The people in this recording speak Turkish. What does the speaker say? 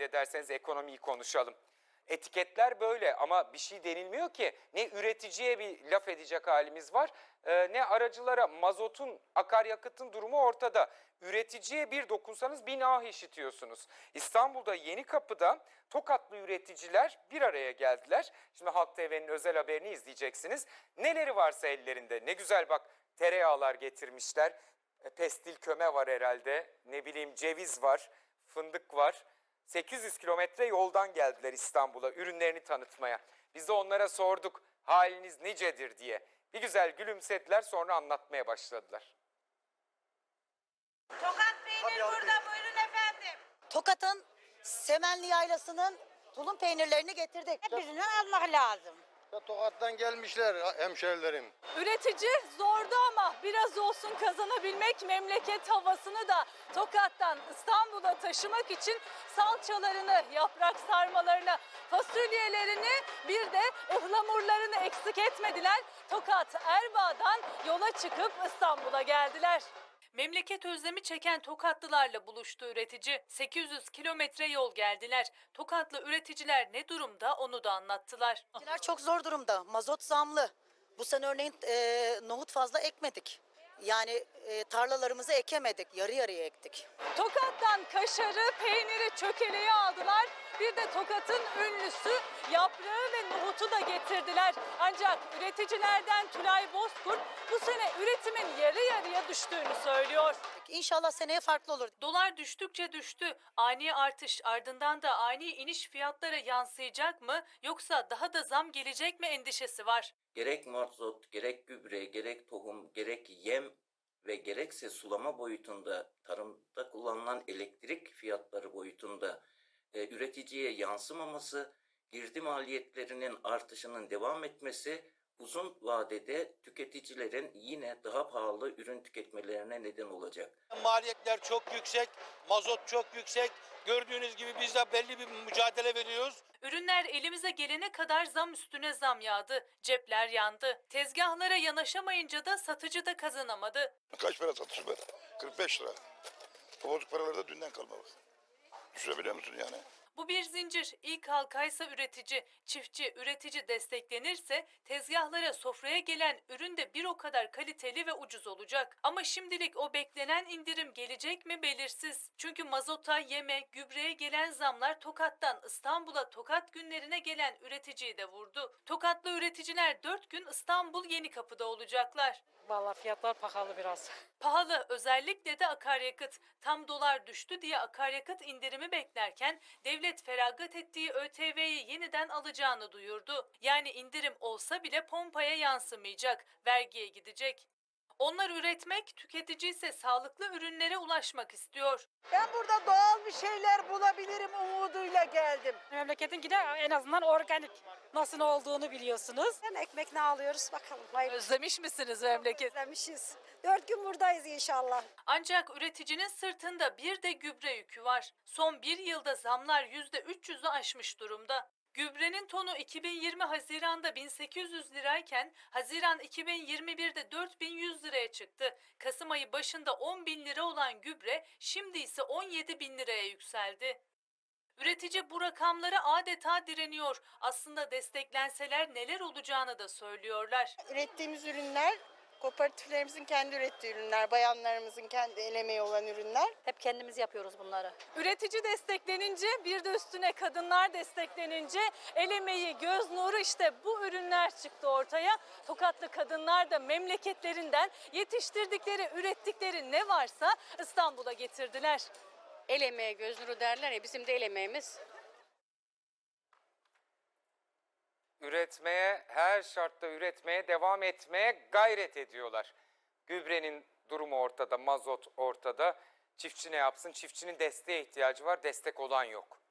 müsaade ederseniz ekonomiyi konuşalım. Etiketler böyle ama bir şey denilmiyor ki. Ne üreticiye bir laf edecek halimiz var e, ne aracılara mazotun, akaryakıtın durumu ortada. Üreticiye bir dokunsanız bin ah işitiyorsunuz. İstanbul'da Yeni Kapı'da Tokatlı üreticiler bir araya geldiler. Şimdi Halk TV'nin özel haberini izleyeceksiniz. Neleri varsa ellerinde ne güzel bak tereyağlar getirmişler. E, pestil köme var herhalde. Ne bileyim ceviz var, fındık var. 800 kilometre yoldan geldiler İstanbul'a ürünlerini tanıtmaya. Biz de onlara sorduk haliniz nicedir diye. Bir güzel gülümsediler sonra anlatmaya başladılar. Tokat peynir burada buyurun efendim. Tokat'ın Semenli Yaylası'nın tulum peynirlerini getirdik. Hepsinden almak lazım. Tokat'tan gelmişler hemşerilerim. Üretici zordu ama biraz olsun kazanabilmek memleket havasını da Tokat'tan İstanbul'a taşımak için salçalarını, yaprak sarmalarını, fasulyelerini bir de ıhlamurlarını eksik etmediler. Tokat Erbaa'dan yola çıkıp İstanbul'a geldiler. Memleket özlemi çeken Tokatlılarla buluştu üretici. 800 kilometre yol geldiler. Tokatlı üreticiler ne durumda onu da anlattılar. Üreticiler çok zor durumda. Mazot zamlı. Bu sene örneğin e, nohut fazla ekmedik. Yani e, tarlalarımızı ekemedik. Yarı yarıya ektik. Tokat'tan kaşarı, peyniri, çökeleği aldılar. Bir de Tokat'ın ünlüsü yaprağı ve nohutu da getirdiler. Ancak üreticilerden Tülay Bozkurt bu sene üretimin yarı yarıya düştüğünü söylüyor. İnşallah seneye farklı olur. Dolar düştükçe düştü. Ani artış ardından da ani iniş fiyatlara yansıyacak mı yoksa daha da zam gelecek mi endişesi var. gerek mazot, gerek gübre, gerek tohum, gerek yem ve gerekse sulama boyutunda, tarımda kullanılan elektrik fiyatları boyutunda e, üreticiye yansımaması, girdi maliyetlerinin artışının devam etmesi uzun vadede tüketicilerin yine daha pahalı ürün tüketmelerine neden olacak. Maliyetler çok yüksek, mazot çok yüksek. Gördüğünüz gibi biz de belli bir mücadele veriyoruz. Ürünler elimize gelene kadar zam üstüne zam yağdı. Cepler yandı. Tezgahlara yanaşamayınca da satıcı da kazanamadı. Kaç para satıyorsun ben? 45 lira. O bozuk paralar da dünden kalma bak. Düşürebiliyor musun yani? Bu bir zincir. İlk halkaysa üretici, çiftçi, üretici desteklenirse tezgahlara, sofraya gelen ürün de bir o kadar kaliteli ve ucuz olacak. Ama şimdilik o beklenen indirim gelecek mi belirsiz. Çünkü mazota, yeme, gübreye gelen zamlar Tokat'tan İstanbul'a Tokat günlerine gelen üreticiyi de vurdu. Tokatlı üreticiler 4 gün İstanbul Yeni Kapı'da olacaklar. Vallahi fiyatlar pahalı biraz. Pahalı özellikle de akaryakıt. Tam dolar düştü diye akaryakıt indirimi beklerken devlet feragat ettiği ÖTV'yi yeniden alacağını duyurdu. Yani indirim olsa bile pompaya yansımayacak, vergiye gidecek. Onlar üretmek, tüketici ise sağlıklı ürünlere ulaşmak istiyor. Ben burada doğal bir şeyler bulabilirim umuduyla geldim. Memleketin de en azından organik. Nasıl olduğunu biliyorsunuz. Hem ekmek ne alıyoruz bakalım. Hayır Özlemiş misiniz memleket? özlemişiz. Dört gün buradayız inşallah. Ancak üreticinin sırtında bir de gübre yükü var. Son bir yılda zamlar %300'ü aşmış durumda. Gübrenin tonu 2020 Haziran'da 1800 lirayken Haziran 2021'de 4100 liraya çıktı. Kasım ayı başında 10 bin lira olan gübre şimdi ise 17 bin liraya yükseldi. Üretici bu rakamlara adeta direniyor. Aslında desteklenseler neler olacağını da söylüyorlar. Ürettiğimiz ürünler kooperatiflerimizin kendi ürettiği ürünler, bayanlarımızın kendi el emeği olan ürünler. Hep kendimiz yapıyoruz bunları. Üretici desteklenince bir de üstüne kadınlar desteklenince el emeği, göz nuru işte bu ürünler çıktı ortaya. Tokatlı kadınlar da memleketlerinden yetiştirdikleri, ürettikleri ne varsa İstanbul'a getirdiler. El emeği göz nuru derler ya bizim de el emeğimiz. Üretmeye, her şartta üretmeye devam etmeye gayret ediyorlar. Gübrenin durumu ortada, mazot ortada. Çiftçi ne yapsın? Çiftçinin desteğe ihtiyacı var, destek olan yok.